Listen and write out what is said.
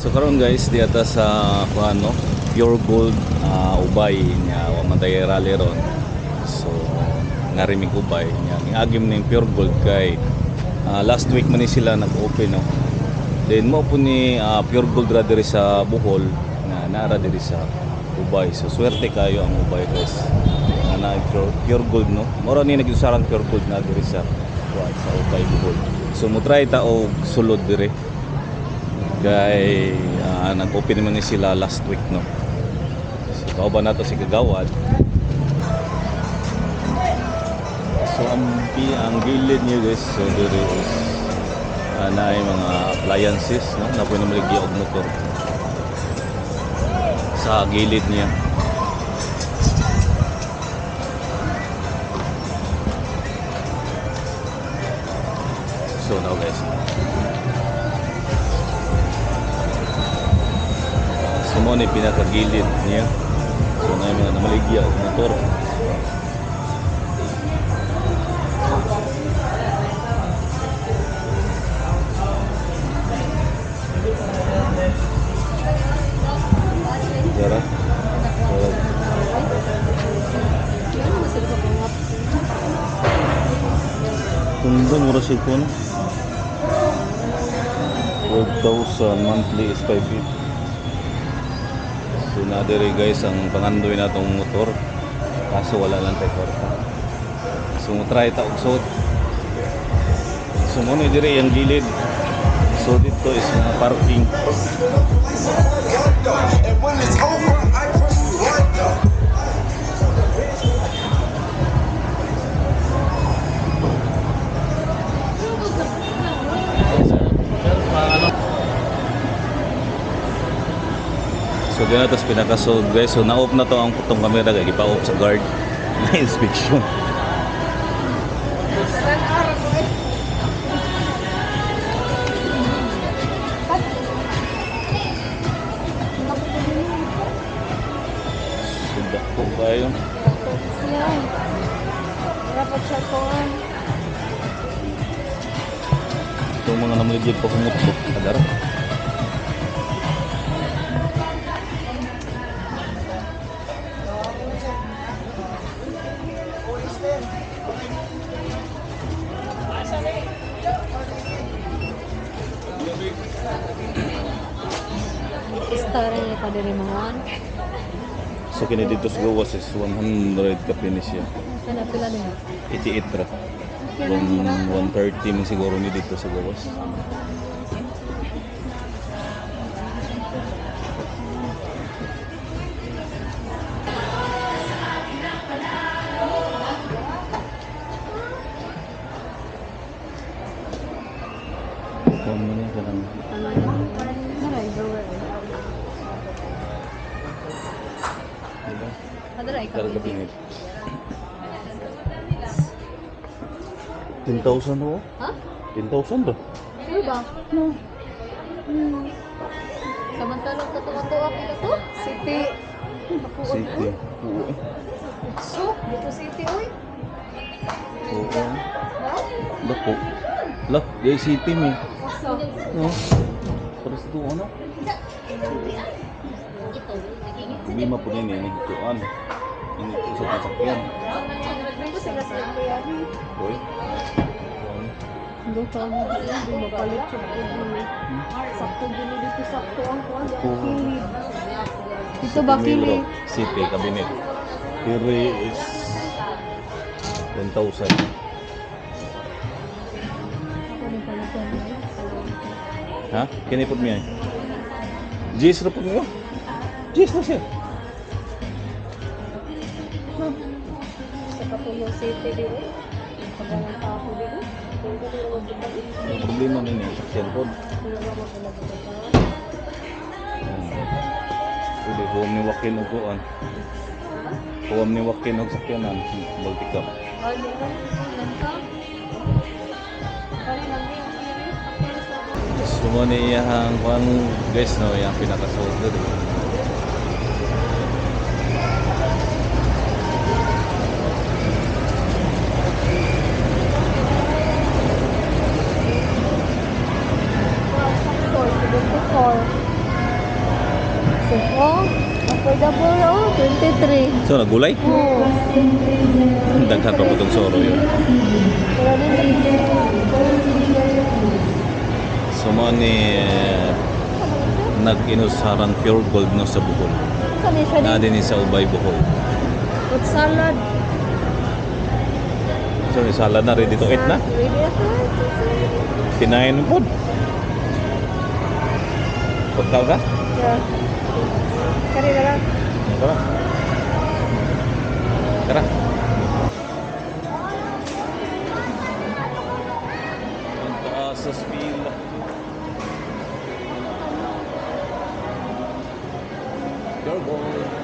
So karon guys, di ata sa kuano, pure gold ah, ubay nga wa man tayo rally ron. So narimig ubay nya niagim ning pure gold kay ah, last week man ni sila nag-open no. Then mo po ni ah, pure gold ra diri sa Bohol nga nara diri sa ubay. So swerte kayo ang ubay guys. Nga na pure, pure gold no. Moro ni nag-usarang pure gold na diri sa kuwan, sa ubay Bohol. So mo try ta og sulod dire kay ah, nag-open naman ni sila last week no? So kauban nato si Kagawad? So ang, ang gilid niyo guys so there is uh, na mga appliances no? Na pwede maligi og motor. Sa gilid niya. So now guys mo ni pinakagilid niya. So na mga namaligya motor. Dara. Tundong mura si kun. 12,000 monthly is 550. So na guys ang pangandoy natong motor. Kaso wala lang tayo kwarta. So mo try ta og suot. So mo dire ang gilid. So dito is mga parking. And when it's So dito na tapos pinakasold guys. So na-off na to ang putong camera kaya ipa-off sa guard na inspection. Sudah po mga namuligid pa kumutok. Kadara. Niya pa diri mga. So kini dito sa gawas is 100 ka finish siya. Sana pila niya. 88 ra. 1 130 man siguro ni dito sa gawas. Kung mo niya ka lang. Ano niya? Naray, drawer. Diba? Kadaray ka. Karga pinit. 10,000 ho? Ha? 10,000 ba? Sure ba? No. Hmm. Samantalong katuwa-tuwa pila to? City. Ako City. Oo. So, dito city oy. Oo. Dako. Lah, di city mi. No. Terus itu ano? Hindi mo po nini nagtuan. Ini po sa sasakyan. Ito sila sa yan. Hoy. Doon ka mo dito, hindi mapalit ko dito. Sakto dito dito, sakto ang kuha. Kilid. Dito ba kilid? City cabinet. Kiri is 10,000. Ako rin palitan niya. Ha? Kini po miya. Jis ra po mo. Jis na siya. Sa Katulo City. Pagalang tapo dito. Kung gano'n naman dito. Ang problema. Kung mo pala dito. Pwede huwam ni Wakin og kuan. Huwam ni Wakin og sakyanan. Baltic Cup. Ah, di ba? Ilan ka? Kali lang yung kilid. So mo ni iyang kuan guys no, iyang pinakasold dito. Sakto. 74. Oh, affordable oh, 23. So, nagulay? Oh, Daghan pa po itong soro yun. So, mo ni eh, nag-inusaran pure gold no sa Bohol. Na din. sa Ubay, Bohol. Fruit salad. So, ni salad na, ready to eat na. Ready to. Kinain mo po. Pagkaw ka? Yeah. Kani na lang. Tara. Tara. Ang taas sa spila. Pure gold.